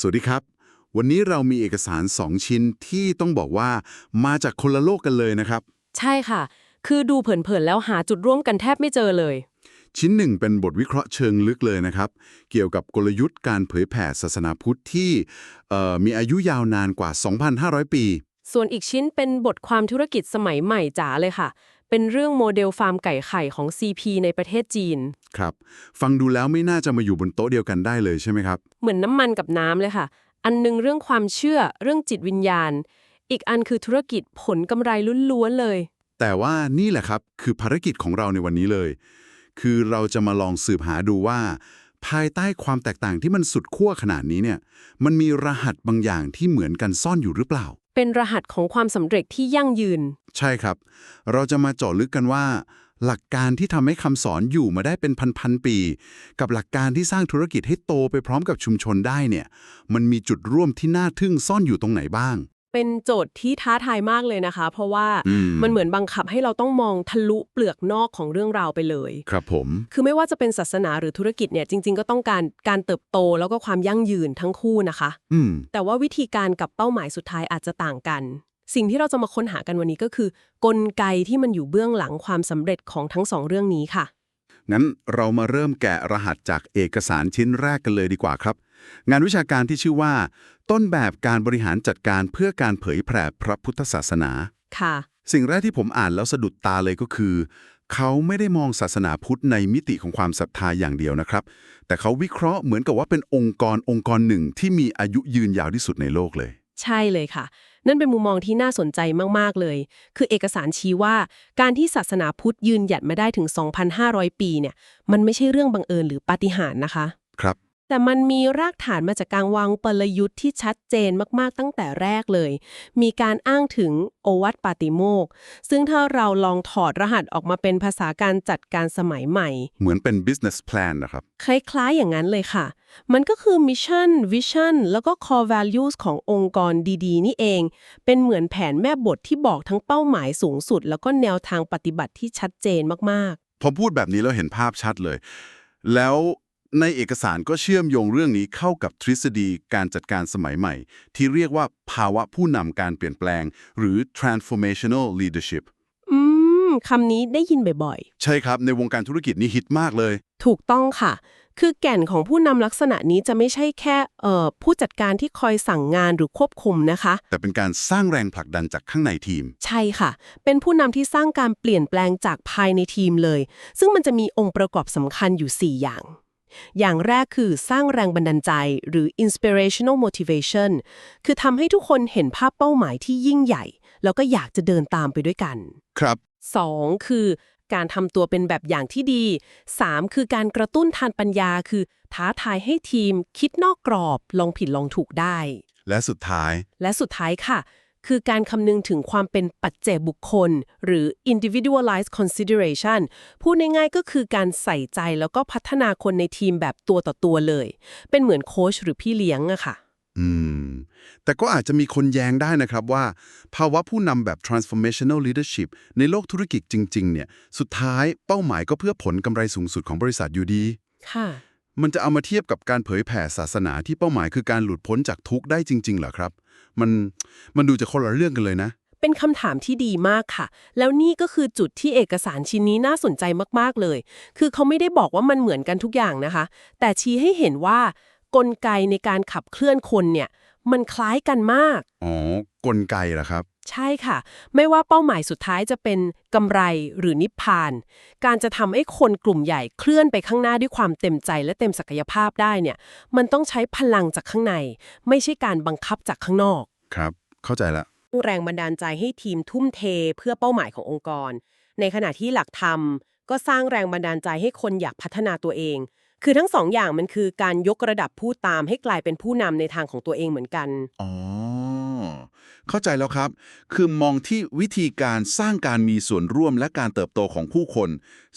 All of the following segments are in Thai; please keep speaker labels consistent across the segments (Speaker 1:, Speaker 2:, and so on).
Speaker 1: สวัสดีครับ วันนี้เรามีเอกสาร 2 ชิ้นที่ต้องบอกว่ามาจากคนละโลกกันเลยนะครับ
Speaker 2: ใช่ค่ะ คือดูเผินๆแล้วหาจุดร่วมกันแทบไม่เจอเลย
Speaker 1: ชิ้นหนึ่งเป็นบทวิเคราะห์เชิงลึกเลยนะครับ เกี่ยวกับกลยุทธ์การเผยแผ่ศาสนาพุทธที่เอ่อมีอายุยาวนานกว่า 2,500 ปี
Speaker 2: ส่วนอีกชิ้นเป็นบทความธุรกิจสมัยใหม่จ๋าเลยค่ะ เป็นเรื่องโมเดลฟาร์มไก่ไข่ของ CP ในประเทศจีน
Speaker 1: ครับ ฟังดูแล้วไม่น่าจะมาอยู่บนโต๊ะเดียวกันได้เลยใช่ไหมครับ
Speaker 2: เหมือนน้ำมันกับน้ำเลยค่ะ อันหนึงเรื่องความเชื่อเรื่องจิตวิญญาณ อีกอันคือธุรกิจผลกำไรล้วนๆเลย
Speaker 1: แต่ว่านี่แหละครับคือภารกิจของเราในวันนี้เลย คือเราจะมาลองสืบหาดูว่า ภายใต้ความแตกต่างที่มันสุดขั้วขนาดนี้เนี่ย มันมีรหัสบางอย่างที่เหมือนกันซ่อนอยู่หรือเปล่า
Speaker 2: เป็นรหัสของความสำเร็จที่ยั่งยืน
Speaker 1: ใช่ครับ เราจะมาเจาะลึกกันว่า หลักการที่ทำให้คำสอนอยู่มาได้เป็นพันๆปี กับหลักการที่สร้างธุรกิจให้โตไปพร้อมกับชุมชนได้เนี่ย มันมีจุดร่วมที่น่าทึ่งซ่อนอยู่ตรงไหนบ้าง
Speaker 2: เป็นโจทย์ที่ท้าทายมากเลยนะคะ เพราะว่า
Speaker 1: อืม
Speaker 2: มันเหมือนบังคับให้เราต้องมองทะลุเปลือกนอกของเรื่องราวไปเลย
Speaker 1: ครับผม
Speaker 2: คือไม่ว่าจะเป็นศาสนาหรือธุรกิจเนี่ยจริง ๆ ก็ต้องการการเติบโตแล้วก็ความยั่งยืนทั้งคู่นะคะ
Speaker 1: อืม
Speaker 2: แต่ว่าวิธีการกับเป้าหมายสุดท้ายอาจจะต่างกัน สิ่งที่เราจะมาค้นหากันวันนี้ก็คือ กลไกที่มันอยู่เบื้องหลังความสำเร็จของทั้งสองเรื่องนี้ค่ะ
Speaker 1: งั้นเรามาเริ่มแกะรหัสจากเอกสารชิ้นแรกกันเลยดีกว่าครับ งานวิชาการที่ชื่อว่า ต้นแบบการบริหารจัดการเพื่อการเผยแผ่พระพุทธศาสนา
Speaker 2: ค่ะ
Speaker 1: สิ่งแรกที่ผมอ่านแล้วสะดุดตาเลยก็คือ เขาไม่ได้มองศาสนาพุทธในมิติของความศรัทธาอย่างเดียวนะครับ แต่เขาวิเคราะห์เหมือนกับว่าเป็นองค์กรองค์กรหนึ่งที่มีอายุยืนยาวที่สุดในโลกเลย
Speaker 2: ใช่เลยค่ะ นั่นเป็นมุมมองที่น่าสนใจมาก ๆ เลย คือเอกสารชี้ว่าการที่ศาสนาพุทธยืนหยัดมาได้ถึง 2,500 ปีเนี่ย มันไม่ใช่เรื่องบังเอิญหรือปาฏิหาริย์นะคะ
Speaker 1: ครับ
Speaker 2: แต่มันมีรากฐานมาจากการวางกลยุทธ์ที่ชัดเจนมากๆตั้งแต่แรกเลย มีการอ้างถึงโอวัตปาติโมกข์ซึ่งถ้าเราลองถอดรหัสออกมาเป็นภาษาการจัดการสมัยใหม่
Speaker 1: เหมือนเป็น business plan นะครับ
Speaker 2: คล้ายๆอย่างนั้นเลยค่ะ มันก็คือมิชชั่นวิชั่นแล้วก็ core values ขององค์กรดีๆ นี่เอง เป็นเหมือนแผนแม่บทที่บอกทั้งเป้าหมายสูงสุด แล้วก็แนวทางปฏิบัติที่ชัดเจนมาก
Speaker 1: พอพูดแบบนี้เราเห็นภาพชัดเลย แล้ว ในเอกสารก็เชื่อมโยงเรื่องนี้เข้ากับทฤษฎีการจัดการสมัยใหม่ ที่เรียกว่าภาวะผู้นำการเปลี่ยนแปลง หรือ transformational leadership
Speaker 2: ๆอืมคำนี้ได้ยินบ่อย
Speaker 1: ใช่ครับ ในวงการธุรกิจนี่ฮิตมากเลย
Speaker 2: ๆถูกต้องค่ะ คือแก่นของผู้นำลักษณะนี้จะไม่ใช่แค่เอ่อผู้จัดการที่คอยสั่งงานหรือควบคุมนะคะ
Speaker 1: แต่เป็นการสร้างแรงผลักดันจากข้างในทีม
Speaker 2: ใช่ค่ะ เป็นผู้นำที่สร้างการเปลี่ยนแปลงจากภายในทีมเลย ซึ่งมันจะมีองค์ประกอบสำคัญอยู่ 4 อย่าง อย่างแรกคือสร้างแรงบันดาลใจหรือ inspirational motivation คือทำให้ทุกคนเห็นภาพเป้าหมายที่ยิ่งใหญ่ แล้วก็อยากจะเดินตามไปด้วยกัน
Speaker 1: ครับ
Speaker 2: 2. คือการทำตัวเป็นแบบอย่างที่ดี 3. คือการกระตุ้นทานปัญญา คือท้าทายให้ทีม คิดนอกกรอบ ลองผิดลองถูกได้
Speaker 1: และสุดท้าย
Speaker 2: และสุดท้ายค่ะ คือการคำนึงถึงความเป็นปัจเจกบุคคล หรือ individualized consideration พูดง่ายๆก็คือการใส่ใจแล้วก็พัฒนาคนในทีมแบบตัวต่อตัวเลย เป็นเหมือนโค้ชหรือพี่เลี้ยงอะค่ะ
Speaker 1: อืม แต่ก็อาจจะมีคนแย้งได้นะครับว่า ภาวะผู้นำแบบ transformational leadership ในโลกธุรกิจจริง ๆ เนี่ย สุดท้ายเป้าหมายก็เพื่อผลกำไรสูงสุดของบริษัทอยู่ดี
Speaker 2: ค่ะ
Speaker 1: มันจะเอามาเทียบกับการเผยแผ่ศาสนาที่เป้าหมายคือการหลุดพ้นจากทุกข์ได้จริง ๆ เหรอครับ มันมันดูจะคนละเรื่องกันเลยนะ
Speaker 2: เป็นคำถามที่ดีมากค่ะ แล้วนี่ก็คือจุดที่เอกสารชิ้นนี้น่าสนใจมากๆเลย คือเขาไม่ได้บอกว่ามันเหมือนกันทุกอย่างนะคะ แต่ชี้ให้เห็นว่ากลไกในการขับเคลื่อนคนเนี่ย มันคล้ายกันมาก
Speaker 1: อ๋อกลไกเหรอครับ
Speaker 2: ใช่ค่ะ ไม่ว่าเป้าหมายสุดท้ายจะเป็นกำไรหรือนิพพาน การจะทำให้คนกลุ่มใหญ่เคลื่อนไปข้างหน้าด้วยความเต็มใจและเต็มศักยภาพได้เนี่ย มันต้องใช้พลังจากข้างใน ไม่ใช่การบังคับจากข้างนอก
Speaker 1: ครับ เข้าใจละ
Speaker 2: แรงบันดาลใจให้ทีมทุ่มเทเพื่อเป้าหมายขององค์กร ในขณะที่หลักธรรม ก็สร้างแรงบันดาลใจให้คนอยากพัฒนาตัวเอง คือทั้งสองอย่างมันคือการยกระดับผู้ตามให้กลายเป็นผู้นำในทางของตัวเองเหมือนกัน
Speaker 1: อ๋อ เข้าใจแล้วครับ คือมองที่วิธีการสร้างการมีส่วนร่วมและการเติบโตของผู้คน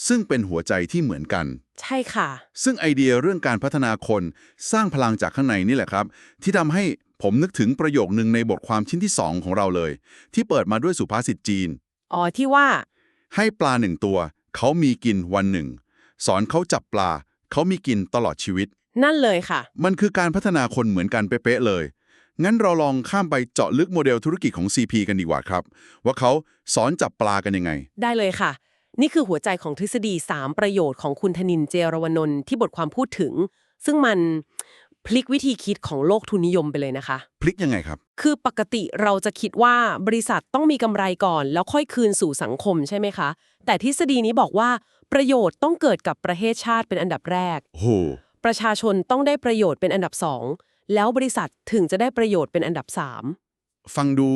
Speaker 1: ซึ่งเป็นหัวใจที่เหมือนกัน
Speaker 2: ใช่ค่ะ
Speaker 1: ซึ่งไอเดียเรื่องการพัฒนาคนสร้างพลังจากข้างในนี่แหละครับ ที่ทำให้ผมนึกถึงประโยคนึงในบทความชิ้นที่ 2 ของเราเลย ที่เปิดมาด้วยสุภาษิตจีน
Speaker 2: อ๋อที่ว่า
Speaker 1: ให้ปลาหนึ่งตัว เขามีกินวันหนึ่ง สอนเขาจับปลา เขามีกินตลอดชีวิต
Speaker 2: นั่นเลยค่ะ
Speaker 1: มันคือการพัฒนาคนเหมือนกันเป๊ะๆเลย งั้นเราลองข้ามไปเจาะลึกโมเดลธุรกิจของ CP กันดีกว่าครับ ว่าเขาสอนจับปลากันยังไง
Speaker 2: ได้เลยค่ะ นี่คือหัวใจของทฤษฎี 3 ประโยชน์ของคุณธนินเจรวนนท์ที่บทความพูดถึง ซึ่งมันพลิกวิธีคิดของโลกทุนนิยมไปเลยนะคะ
Speaker 1: พลิกยังไงครับ
Speaker 2: คือปกติเราจะคิดว่าบริษัทต้องมีกำไรก่อน แล้วค่อยคืนสู่สังคมใช่ไหมคะ แต่ทฤษฎีนี้บอกว่าประโยชน์ต้องเกิดกับประเทศชาติเป็นอันดับแรก
Speaker 1: โห
Speaker 2: ประชาชนต้องได้ประโยชน์เป็นอันดับสอง แล้วบริษัทถึงจะได้ประโยชน์เป็นอันดับสาม
Speaker 1: ฟังดู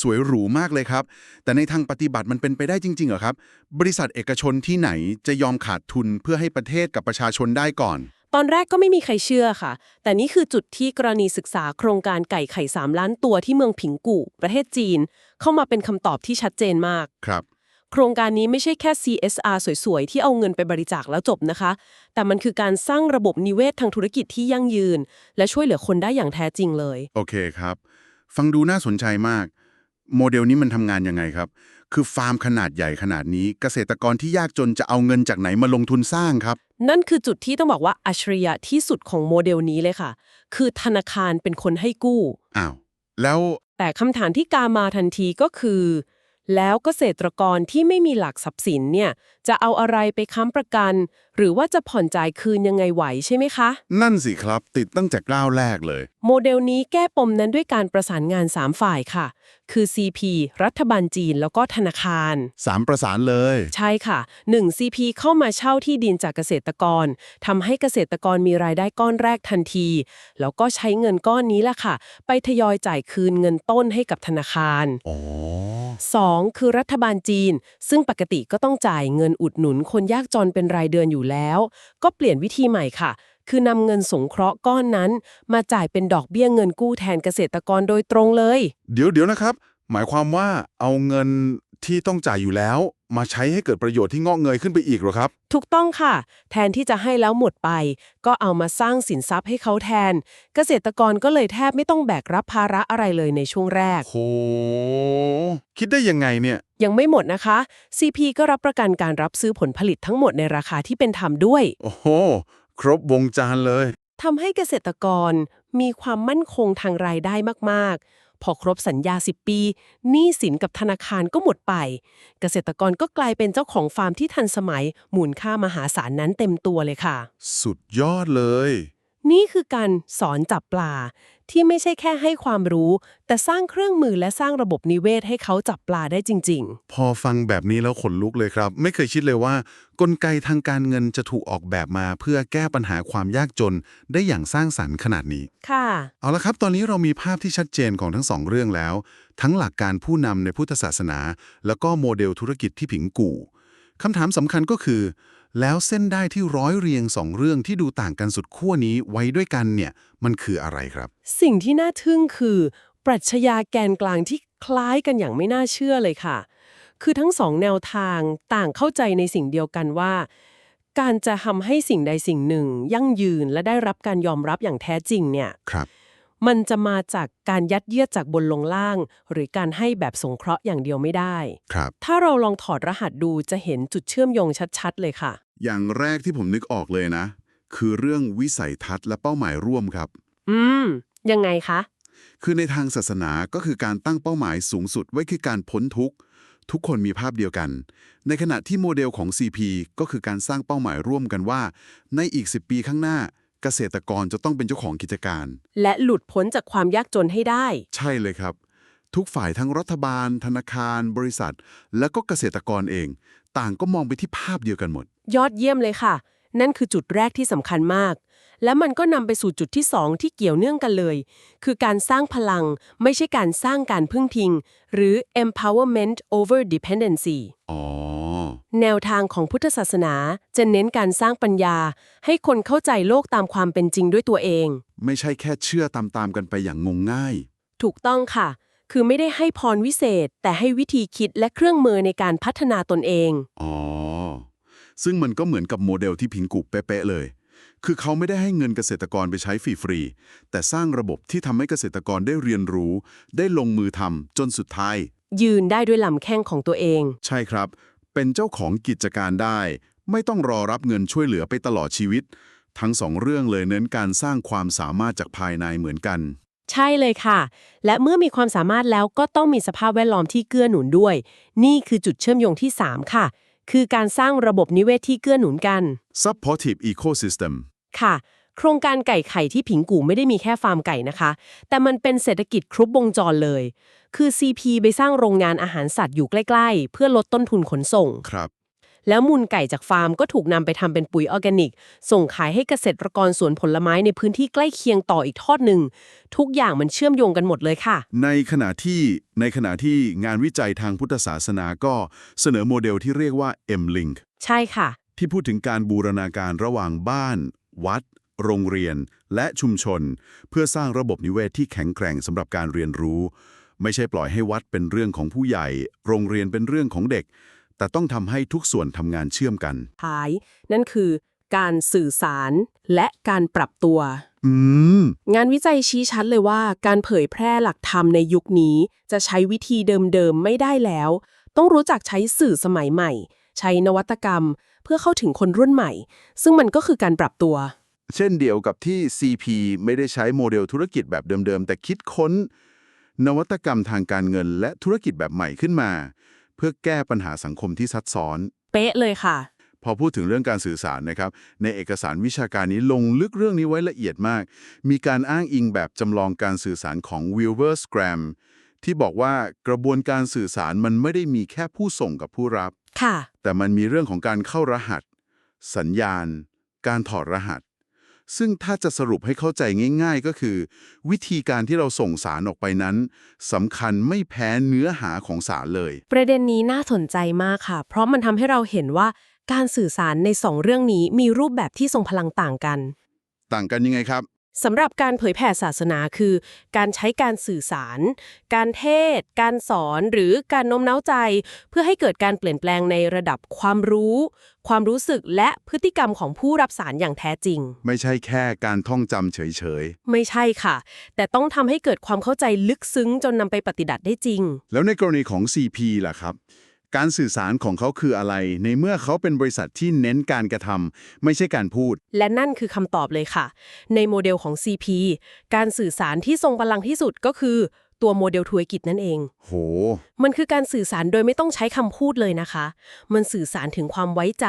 Speaker 1: สวยหรูมากเลยครับ แต่ในทางปฏิบัติมันเป็นไปได้จริงๆเหรอครับ บริษัทเอกชนที่ไหนจะยอมขาดทุนเพื่อให้ประเทศกับประชาชนได้ก่อน
Speaker 2: ตอนแรกก็ไม่มีใครเชื่อค่ะ แต่นี่คือจุดที่กรณีศึกษาโครงการไก่ไข่ 3 ล้านตัวที่เมืองผิงกู่ ประเทศจีน เข้ามาเป็นคำตอบที่ชัดเจนมาก
Speaker 1: ครับ
Speaker 2: โครงการนี้ไม่ใช่แค่ CSR สวยๆ ที่เอาเงินไปบริจาคแล้วจบนะคะ แต่มันคือการสร้างระบบนิเวศทางธุรกิจที่ยั่งยืน และช่วยเหลือคนได้อย่างแท้จริงเลย
Speaker 1: โอเคครับ ฟังดูน่าสนใจมาก โมเดลนี้มันทำงานยังไงครับ คือฟาร์มขนาดใหญ่ขนาดนี้ เกษตรกรที่ยากจนจะเอาเงินจากไหนมาลงทุนสร้างครับ
Speaker 2: นั่นคือจุดที่ต้องบอกว่าอัจฉริยะที่สุดของโมเดลนี้เลยค่ะ คือธนาคารเป็นคนให้กู้
Speaker 1: อ้าว แล้ว
Speaker 2: แต่คำถามที่กามาทันทีก็คือ แล้วเกษตรกรที่ไม่มีหลักทรัพย์สินเนี่ยจะเอาอะไรไปค้ำประกัน หรือว่าจะผ่อนจ่ายคืนยังไงไหวใช่ไหมคะ
Speaker 1: นั่นสิครับติดตั้งแต่ก้าวแรกเลย
Speaker 2: โมเดลนี้แก้ปมนั้นด้วยการประสานงาน 3 ฝ่ายค่ะ คือ CP รัฐบาลจีนแล้วก็ธนาคาร
Speaker 1: สามประสานเลย
Speaker 2: ใช่ค่ะ 1 CP เข้ามาเช่าที่ดินจากเกษตรกรทำให้เกษตรกรมีรายได้ก้อนแรกทันที แล้วก็ใช้เงินก้อนนี้ล่ะค่ะ ไปทยอยจ่ายคืนเงินต้นให้กับธนาคาร
Speaker 1: อ๋อ
Speaker 2: 2. คือรัฐบาลจีน ซึ่งปกติก็ต้องจ่ายเงินอุดหนุนคนยากจนเป็นรายเดือนอยู่แล้ว ก็เปลี่ยนวิธีใหม่ค่ะ คือนำเงินสงเคราะห์ก้อนนั้น มาจ่ายเป็นดอกเบี้ยเงินกู้แทนเกษตรกรโดยตรงเลย
Speaker 1: เดี๋ยวเดี๋ยวนะครับ หมายความว่าเอาเงิน ที่ต้องจ่ายอยู่แล้ว มาใช้ให้เกิดประโยชน์ที่งอกเงยขึ้นไปอีกเหรอครับ
Speaker 2: ถูกต้องค่ะ แทนที่จะให้แล้วหมดไป ก็เอามาสร้างสินทรัพย์ให้เขาแทน เกษตรกรก็เลยแทบไม่ต้องแบกรับภาระอะไรเลยในช่วงแรก
Speaker 1: โห คิดได้ยังไงเนี่ย
Speaker 2: ยังไม่หมดนะคะ CP ก็รับประกันการรับซื้อผลผลิตทั้งหมดในราคาที่เป็นธรรมด้วย
Speaker 1: โอ้โห ครบวงจรเลย
Speaker 2: ทำให้เกษตรกรมีความมั่นคงทางรายได้มาก ๆ พอครบสัญญา 10 ปีหนี้สินกับธนาคารก็หมดไป เกษตรกรก็กลายเป็นเจ้าของฟาร์มที่ทันสมัยมูลค่ามหาศาลนั้นเต็มตัวเลยค่ะ
Speaker 1: สุดยอดเลย
Speaker 2: นี่คือการสอนจับปลา ที่ไม่ใช่แค่ให้ความรู้ แต่สร้างเครื่องมือและสร้างระบบนิเวศให้เขาจับปลาได้จริง
Speaker 1: พอฟังแบบนี้แล้วขนลุกเลยครับ ไม่เคยคิดเลยว่า กลไกทางการเงินจะถูกออกแบบมา เพื่อแก้ปัญหาความยากจน ได้อย่างสร้างสรรค์ขนาดนี้
Speaker 2: ๆ ค่ะ
Speaker 1: เอาละครับ ตอนนี้เรามีภาพที่ชัดเจนของทั้งสองเรื่องแล้ว ทั้งหลักการผู้นำในพุทธศาสนา แล้วก็โมเดลธุรกิจที่ผิงกู่คำถามสำคัญก็คือ แล้วเส้นได้ที่ร้อยเรียงสองเรื่องที่ดูต่างกันสุดขั้วนี้ไว้ด้วยกันเนี่ย มันคืออะไรครับ
Speaker 2: สิ่งที่น่าทึ่งคือ ปรัชญาแกนกลางที่คล้ายกันอย่างไม่น่าเชื่อเลยค่ะ คือทั้งสองแนวทางต่างเข้าใจในสิ่งเดียวกันว่า การจะทำให้สิ่งใดสิ่งหนึ่ง ยั่งยืนและได้รับการยอมรับอย่างแท้จริงเนี่ย
Speaker 1: ครับ
Speaker 2: มันจะมาจากการยัดเยียดจากบนลงล่าง หรือการให้แบบสงเคราะห์อย่างเดียวไม่ได้
Speaker 1: ครับ
Speaker 2: ถ้าเราลองถอดรหัสดูจะเห็นจุดเชื่อมโยงชัดๆ เลยค่ะ
Speaker 1: อย่างแรกที่ผมนึกออกเลยนะ คือเรื่องวิสัยทัศน์และเป้าหมายร่วมครับ
Speaker 2: อืม ยังไงคะ
Speaker 1: คือในทางศาสนาก็คือการตั้งเป้าหมายสูงสุดไว้คือการพ้นทุกข์ ทุกคนมีภาพเดียวกัน ในขณะที่โมเดลของ CP ก็คือการสร้างเป้าหมายร่วมกันว่า ในอีก 10 ปีข้างหน้า เกษตรกรจะต้องเป็นเจ้าของกิจการ
Speaker 2: และหลุดพ้นจากความยากจนให้ได้
Speaker 1: ใช่เลยครับ ทุกฝ่ายทั้งรัฐบาล ธนาคาร บริษัท และก็เกษตรกรเอง ต่างก็มองไปที่ภาพเดียวกันหมด
Speaker 2: ยอดเยี่ยมเลยค่ะ นั่นคือจุดแรกที่สำคัญมาก และมันก็นำไปสู่จุดที่สองที่เกี่ยวเนื่องกันเลย คือการสร้างพลังไม่ใช่การสร้างการพึ่งพิง หรือ empowerment over dependency
Speaker 1: อ๋อ
Speaker 2: แนวทางของพุทธศาสนาจะเน้นการสร้างปัญญา ให้คนเข้าใจโลกตามความเป็นจริงด้วยตัวเอง
Speaker 1: ไม่ใช่แค่เชื่อตามๆกันไปอย่างงมง่าย
Speaker 2: ถูกต้องค่ะ คือไม่ได้ให้พรวิเศษ แต่ให้วิธีคิดและเครื่องมือในการพัฒนาตนเอง
Speaker 1: อ๋อ ซึ่งมันก็เหมือนกับโมเดลที่พิงกุเป๊ะๆเลย คือเขาไม่ได้ให้เงินเกษตรกรไปใช้ฟรีๆแต่สร้างระบบที่ทำให้เกษตรกรได้เรียนรู้ ได้ลงมือทำจนสุดท้าย
Speaker 2: ยืนได้ด้วยลำแข้งของตัวเอง
Speaker 1: ใช่ครับ เป็นเจ้าของกิจการได้ ไม่ต้องรอรับเงินช่วยเหลือไปตลอดชีวิต ทั้งสองเรื่องเลยเน้นการสร้างความสามารถจากภายในเหมือนกัน
Speaker 2: ใช่เลยค่ะ และเมื่อมีความสามารถแล้วก็ต้องมีสภาพแวดล้อมที่เกื้อหนุนด้วย นี่คือจุดเชื่อมโยงที่ 3 ค่ะ คือการสร้างระบบนิเวศที่เกื้อหนุนกัน
Speaker 1: supportive ecosystem
Speaker 2: ค่ะ โครงการไก่ไข่ที่ผิงกูไม่ได้มีแค่ฟาร์มไก่นะคะ แต่มันเป็นเศรษฐกิจครบวงจรเลย คือ CP ไปสร้างโรงงานอาหารสัตว์อยู่ใกล้ ๆ เพื่อลดต้นทุนขนส่ง
Speaker 1: ครับ
Speaker 2: แล้วมูลไก่จากฟาร์มก็ถูกนำไปทำเป็นปุ๋ยออร์แกนิก ส่งขายให้เกษตรกรสวนผลไม้ในพื้นที่ใกล้เคียงต่ออีกทอดหนึ่ง ทุกอย่างมันเชื่อมโยงกันหมดเลยค่ะ
Speaker 1: ในขณะที่ในขณะที่งานวิจัยทางพุทธศาสนาก็เสนอโมเดลที่เรียกว่า M-Link
Speaker 2: ใช่ค่ะ
Speaker 1: ที่พูดถึงการบูรณาการระหว่างบ้าน วัด โรงเรียน และชุมชน เพื่อสร้างระบบนิเวศที่แข็งแกร่งสำหรับการเรียนรู้ ไม่ใช่ปล่อยให้วัดเป็นเรื่องของผู้ใหญ่ โรงเรียนเป็นเรื่องของเด็ก แต่ต้องทำให้ทุกส่วนทำงานเชื่อมกัน
Speaker 2: ท้าย นั่นคือการสื่อสารและการปรับตัว
Speaker 1: อืม
Speaker 2: งานวิจัยชี้ชัดเลยว่าการเผยแพร่หลักธรรมในยุคนี้ จะใช้วิธีเดิมๆ ไม่ได้แล้ว ต้องรู้จักใช้สื่อสมัยใหม่ ใช้นวัตกรรม เพื่อเข้าถึงคนรุ่นใหม่ ซึ่งมันก็คือการปรับตัว
Speaker 1: เช่นเดียวกับที่ CP ไม่ได้ใช้โมเดลธุรกิจแบบเดิมๆ แต่คิดค้น นวัตกรรมทางการเงินและธุรกิจแบบใหม่ขึ้นมา เพื่อแก้ปัญหาสังคมที่ซับซ้อน
Speaker 2: เป๊ะเลยค่ะ
Speaker 1: พอพูดถึงเรื่องการสื่อสารนะครับ ในเอกสารวิชาการนี้ลงลึกเรื่องนี้ไว้ละเอียดมาก มีการอ้างอิงแบบจำลองการสื่อสารของ Wilbur Graham ที่บอกว่ากระบวนการสื่อสารมันไม่ได้มีแค่ผู้ส่งกับผู้รับ
Speaker 2: ค่ะ
Speaker 1: แต่มันมีเรื่องของการเข้ารหัส สัญญาณ การถอดรหัส ซึ่งถ้าจะสรุปให้เข้าใจง่าย ๆ ก็คือ วิธีการที่เราส่งสารออกไปนั้นสำคัญไม่แพ้เนื้อหาของสารเลย
Speaker 2: ประเด็นนี้น่าสนใจมากค่ะ เพราะมันทำให้เราเห็นว่าการสื่อสารในสองเรื่องนี้มีรูปแบบที่ทรงพลังต่างกัน
Speaker 1: ต่างกันยังไงครับ
Speaker 2: สำหรับการเผยแผ่ศาสนาคือ การใช้การสื่อสาร การเทศน์การสอนหรือการโน้มน้าวใจ เพื่อให้เกิดการเปลี่ยนแปลงในระดับความรู้ ความรู้สึกและพฤติกรรมของผู้รับสารอย่างแท้จริง
Speaker 1: ไม่ใช่แค่การท่องจำเฉย
Speaker 2: ไม่ใช่ค่ะ แต่ต้องทำให้เกิดความเข้าใจลึกซึ้งจนนำไปปฏิบัติได้จริง
Speaker 1: ๆแล้วในกรณีของ CP ล่ะครับ การสื่อสารของเขาคืออะไร ในเมื่อเขาเป็นบริษัทที่เน้นการกระทำไม่ใช่การพูด
Speaker 2: และนั่นคือคำตอบเลยค่ะ ในโมเดลของ CP การสื่อสารที่ทรงพลังที่สุดก็คือ ตัวโมเดลธุรกิจนั่นเอง
Speaker 1: โห
Speaker 2: มันคือการสื่อสารโดยไม่ต้องใช้คำพูดเลยนะคะ มันสื่อสารถึงความไว้ใจ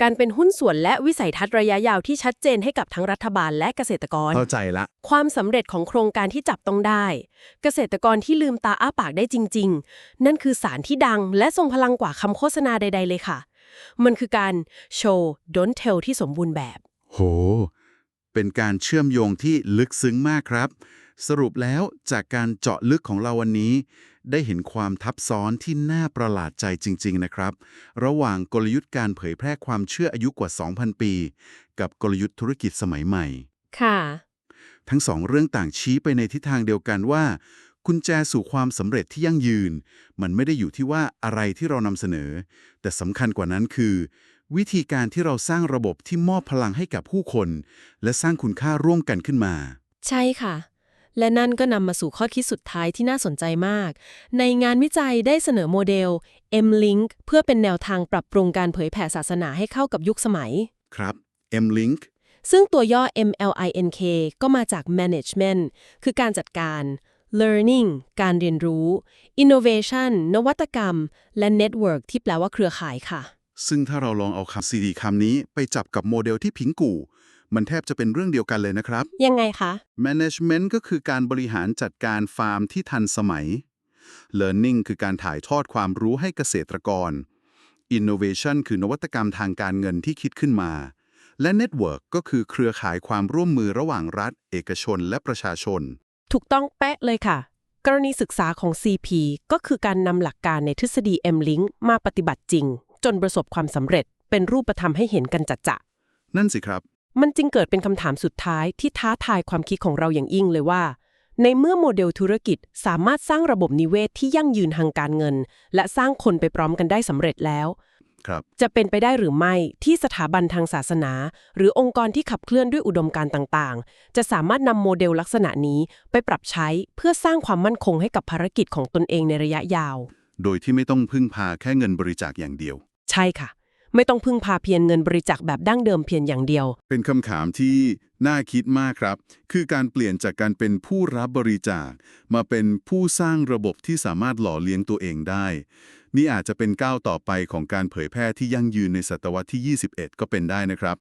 Speaker 2: การเป็นหุ้นส่วนและวิสัยทัศน์ระยะยาวที่ชัดเจนให้กับทั้งรัฐบาลและเกษตรกร
Speaker 1: เข้าใจละ
Speaker 2: ความสำเร็จของโครงการที่จับต้องได้ เกษตรกรที่ลืมตาอ้าปากได้จริง ๆ นั่นคือสารที่ดังและทรงพลังกว่าคำโฆษณาใด ๆ เลยค่ะ มันคือการโชว์ don't tell ที่สมบูรณ์แบบ
Speaker 1: โห เป็นการเชื่อมโยงที่ลึกซึ้งมากครับ สรุปแล้วจากการเจาะลึกของเราวันนี้ ได้เห็นความทับซ้อนที่น่าประหลาดใจจริง ๆ นะครับ ระหว่างกลยุทธ์การเผยแพร่ความเชื่ออายุกว่า 2,000 ปี กับกลยุทธ์ธุรกิจสมัยใหม่
Speaker 2: ค่ะ
Speaker 1: ทั้งสองเรื่องต่างชี้ไปในทิศทางเดียวกันว่ากุญแจสู่ความสำเร็จที่ยั่งยืน มันไม่ได้อยู่ที่ว่าอะไรที่เรานำเสนอ แต่สำคัญกว่านั้นคือ วิธีการที่เราสร้างระบบที่มอบพลังให้กับผู้คน และสร้างคุณค่าร่วมกันขึ้นมา
Speaker 2: ใช่ค่ะ และนั่นก็นำมาสู่ข้อคิดสุดท้ายที่น่าสนใจมาก ในงานวิจัยได้เสนอโมเดล M-Link เพื่อเป็นแนวทางปรับปรุงการเผยแผ่ศาสนาให้เข้ากับยุคสมัย
Speaker 1: ครับ M-Link
Speaker 2: ซึ่งตัวย่อ MLINK ก็มาจาก management คือการจัดการ learning การเรียนรู้ innovation นวัตกรรม และ network ที่แปลว่าเครือข่ายค่ะ
Speaker 1: ซึ่งถ้าเราลองเอาคำสี่คำนี้ไปจับกับโมเดลที่พิงกู่ มันแทบจะเป็นเรื่องเดียวกันเลยนะครับ
Speaker 2: ยังไงคะ
Speaker 1: Management ก็คือการบริหารจัดการฟาร์มที่ทันสมัย Learning คือการถ่ายทอดความรู้ให้เกษตรกร Innovation คือนวัตกรรมทางการเงินที่คิดขึ้นมา และ Network ก็คือเครือข่ายความร่วมมือระหว่างรัฐ เอกชน และประชาชน
Speaker 2: ถูกต้องเป๊ะเลยค่ะ กรณีศึกษาของ CP ก็คือการนำหลักการในทฤษฎี M-Link มาปฏิบัติจริง จนประสบความสำเร็จเป็นรูปธรรมให้เห็นกันจัดจะ
Speaker 1: นั่นสิครับ
Speaker 2: มันจึงเกิดเป็นคำถามสุดท้ายที่ท้าทายความคิดของเราอย่างยิ่งเลยว่า ในเมื่อโมเดลธุรกิจสามารถสร้างระบบนิเวศที่ยั่งยืนทางการเงิน และสร้างคนไปพร้อมกันได้สำเร็จแล้ว
Speaker 1: ครับ
Speaker 2: จะเป็นไปได้หรือไม่ที่สถาบันทางศาสนา หรือองค์กรที่ขับเคลื่อนด้วยอุดมการณ์ต่างๆ จะสามารถนำโมเดลลักษณะนี้ไปปรับใช้เพื่อสร้างความมั่นคงให้กับภารกิจของตนเองในระยะยาว
Speaker 1: โดยที่ไม่ต้องพึ่งพาแค่เงินบริจาคอย่างเดียว
Speaker 2: ใช่ค่ะ ไม่ต้องพึ่งพาเพียงเงินบริจาคแบบดั้งเดิมเพียงอย่างเดียว
Speaker 1: เป็นคำถามที่น่าคิดมากครับ คือการเปลี่ยนจากการเป็นผู้รับบริจาค มาเป็นผู้สร้างระบบที่สามารถหล่อเลี้ยงตัวเองได้ นี่อาจจะเป็นก้าวต่อไปของการเผยแพร่ที่ยั่งยืนในศตวรรษที่ 21 ก็เป็นได้นะครับ